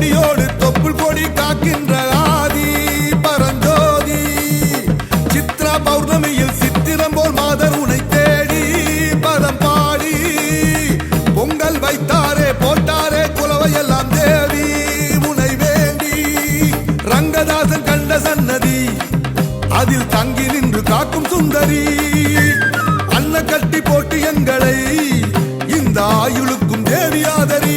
கொடியோடு தொப்புள் கொடி காக்கின்ற ஆதி பரஞ்சோதி. சித்ரா பௌர்ணமியில் சித்திரம் போல் மாதர் உனை தேடி பதம் பாடி. பொங்கல் வைத்தாரே போட்டாரே குலவை எல்லாம் தேவி உனை வேண்டி. ரங்கதாசன் கண்ட சன்னதி அதில் தங்கி நின்று காக்கும் சுந்தரி. அன்ன கட்டி போட்டு எங்களை இந்த ஆயுளுக்கும் தேவியாதரி